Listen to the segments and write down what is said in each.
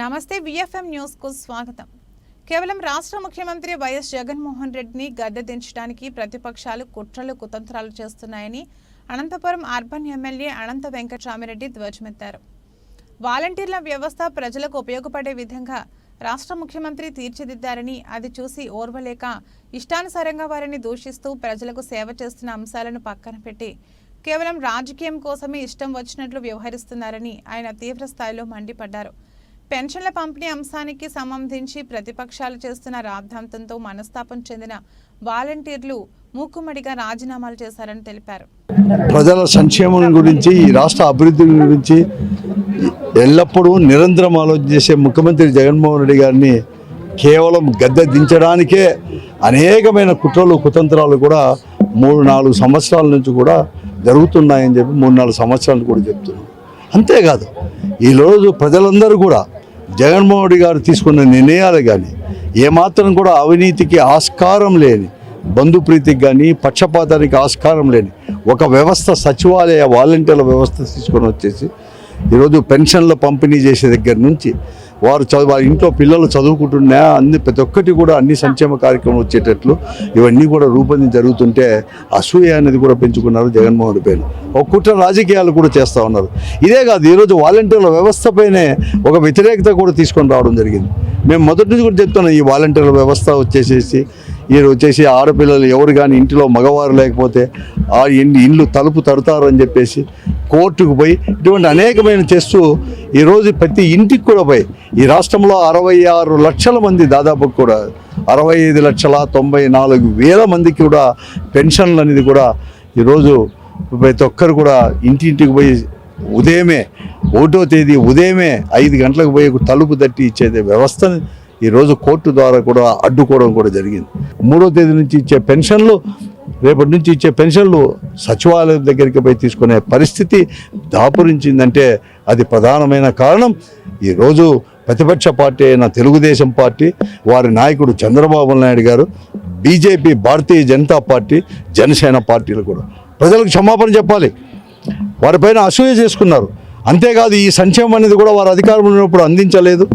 నమస్తే విఎఫ్ఎం న్యూస్కు స్వాగతం. కేవలం రాష్ట్ర ముఖ్యమంత్రి వైఎస్ జగన్మోహన్ రెడ్డిని గద్దె దించడానికి ప్రతిపక్షాలు కుట్రలు కుతంత్రాలు చేస్తున్నాయని అనంతపురం అర్బన్ ఎమ్మెల్యే అనంత వెంకటరామిరెడ్డి ధ్వజమెత్తారు. వాలంటీర్ల వ్యవస్థ ప్రజలకు ఉపయోగపడే విధంగా రాష్ట్ర ముఖ్యమంత్రి తీర్చిదిద్దారని అది చూసి ఓర్వలేక ఇష్టానుసారంగా వారిని దూషిస్తూ ప్రజలకు సేవ చేస్తున్న అంశాలను పక్కన పెట్టి కేవలం రాజకీయం కోసమే ఇష్టం వచ్చినట్లు వ్యవహరిస్తున్నారని ఆయన తీవ్ర స్థాయిలో మండిపడ్డారు. పెన్షన్ల పంపిణీ అంశానికి సంబంధించి ప్రతిపక్షాలు చేస్తున్న రాద్ధాంతంతో మనస్తాపం చెందిన వాలంటీర్లు మూకుమ్మడిగా రాజీనామాలు చేశారని తెలిపారు. ప్రజల సంక్షేమం గురించి ఈ రాష్ట్ర అభివృద్ధి గురించి ఎల్లప్పుడూ నిరంతరం ఆలోచన చేసే ముఖ్యమంత్రి జగన్మోహన్ రెడ్డి గారిని కేవలం గద్దె దించడానికే అనేకమైన కుట్రలు కుతంత్రాలు కూడా మూడు నాలుగు సంవత్సరాల నుంచి కూడా జరుగుతున్నాయని చెప్పి మూడు నాలుగు సంవత్సరాలు కూడా చెప్తున్నాం. అంతేకాదు ఈరోజు ప్రజలందరూ కూడా జగన్మోహన్ రెడ్డి గారు తీసుకున్న నిర్ణయాలు కానీ ఏమాత్రం కూడా అవినీతికి ఆస్కారం లేని బంధుప్రీతికి కానీ పక్షపాతానికి ఆస్కారం లేని ఒక వ్యవస్థ సచివాలయ వాలంటీర్ల వ్యవస్థ తీసుకొని వచ్చేసి ఈరోజు పెన్షన్ల పంపిణీ చేసే దగ్గర నుంచి వారు చదువు వారి ఇంట్లో పిల్లలు చదువుకుంటున్నా అన్ని ప్రతి ఒక్కటి కూడా అన్ని సంక్షేమ కార్యక్రమాలు వచ్చేటట్లు ఇవన్నీ కూడా రూపొందించి జరుగుతుంటే అసూయ అనేది కూడా పెంచుకున్నారు జగన్మోహన్ రెడ్డి పైన ఒక కుట్ర రాజకీయాలు కూడా చేస్తూ ఉన్నారు. ఇదే కాదు ఈరోజు వాలంటీర్ల వ్యవస్థపైనే ఒక వ్యతిరేకత కూడా తీసుకొని రావడం జరిగింది. మేము మొదటి నుంచి కూడా చెప్తున్నాం ఈ వాలంటీర్ల వ్యవస్థ వచ్చేసేసి ఈయన వచ్చేసి ఆడపిల్లలు ఎవరు కానీ ఇంటిలో మగవారు లేకపోతే ఆ ఇంటి ఇండ్లు తలుపు తడతారు అని చెప్పేసి కోర్టుకు పోయి ఇటువంటి అనేకమైన చేస్తూ ఈరోజు ప్రతి ఇంటికి కూడా పోయి ఈ రాష్ట్రంలో అరవై ఆరు లక్షల మంది దాదాపు కూడా అరవై ఐదు లక్షల తొంభై నాలుగు వేల మందికి కూడా పెన్షన్లు అనేది కూడా ఈరోజు ప్రతి ఒక్కరు కూడా ఇంటింటికి పోయి ఉదయమే ఒకటో తేదీ ఉదయమే ఐదు గంటలకు పోయి తలుపు తట్టి ఇచ్చేది వ్యవస్థ. ఈరోజు కోర్టు ద్వారా కూడా అడ్డుకోవడం కూడా జరిగింది. మూడో తేదీ నుంచి ఇచ్చే పెన్షన్లు రేపటి నుంచి ఇచ్చే పెన్షన్లు సచివాలయం దగ్గరికి పోయి తీసుకునే పరిస్థితి దాపురించిందంటే అది ప్రధానమైన కారణం. ఈరోజు ప్రతిపక్ష పార్టీ అయిన తెలుగుదేశం పార్టీ వారి నాయకుడు చంద్రబాబు నాయుడు గారు బీజేపీ భారతీయ జనతా పార్టీ జనసేన పార్టీలు కూడా. ప్రజలకు క్షమాపణ చెప్పాలి. వారిపైన అసూయ చేసుకున్నారు. అంతేకాదు ఈ సంక్షేమం అనేది కూడా వారు అధికారంలో ఉన్నప్పుడు అందించలేదు.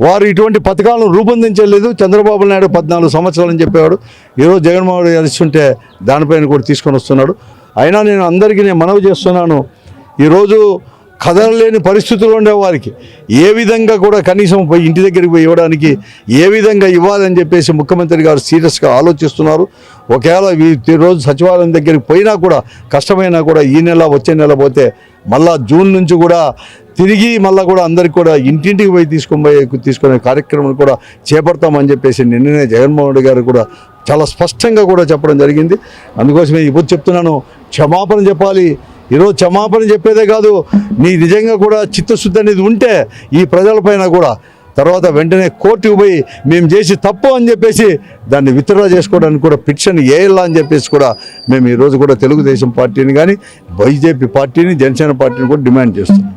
వారు ఇటువంటి పథకాలను రూపొందించలేదు. చంద్రబాబు నాయుడు పద్నాలుగు సంవత్సరాలు అని చెప్పేవాడు. ఈరోజు జగన్మోహన్ రెడ్డి అరిస్తుంటే దానిపైన కూడా తీసుకొని వస్తున్నాడు. అయినా నేను అందరికీ నేను మనవి చేస్తున్నాను. ఈరోజు కదలలేని పరిస్థితుల్లో ఉండే వారికి. ఏ విధంగా కూడా కనీసం పోయి ఇంటి దగ్గరికి పోయి ఇవ్వడానికి ఏ విధంగా ఇవ్వాలని చెప్పేసి ముఖ్యమంత్రి గారు సీరియస్గా ఆలోచిస్తున్నారు. ఒకవేళ ఈ రోజు సచివాలయం దగ్గరికి పోయినా కూడా కష్టమైనా కూడా ఈ నెల వచ్చే నెల పోతే మళ్ళా జూన్ నుంచి కూడా తిరిగి మళ్ళీ కూడా అందరికి కూడా ఇంటింటికి పోయి తీసుకొని పోయి తీసుకునే కార్యక్రమం కూడా చేపడతామని చెప్పేసి నిన్ననే జగన్మోహన్ రెడ్డి గారు కూడా చాలా స్పష్టంగా కూడా చెప్పడం జరిగింది. అందుకోసమే ఇప్పుడు చెప్తున్నాను క్షమాపణ చెప్పాలి ఈరోజు క్షమాపణ చెప్పేదే కాదు నీ నిజంగా కూడా చిత్తశుద్ధి అనేది ఉంటే ఈ ప్రజలపైన కూడా. తర్వాత వెంటనే కోర్టుకు పోయి మేము చేసి తప్పు అని చెప్పేసి దాన్ని విత్డ్రా చేసుకోవడానికి కూడా పిటిషన్ వేయాలా అని చెప్పేసి కూడా మేము ఈరోజు కూడా తెలుగుదేశం పార్టీని కానీ బీజేపీ పార్టీని జనసేన పార్టీని కూడా డిమాండ్ చేస్తున్నాం.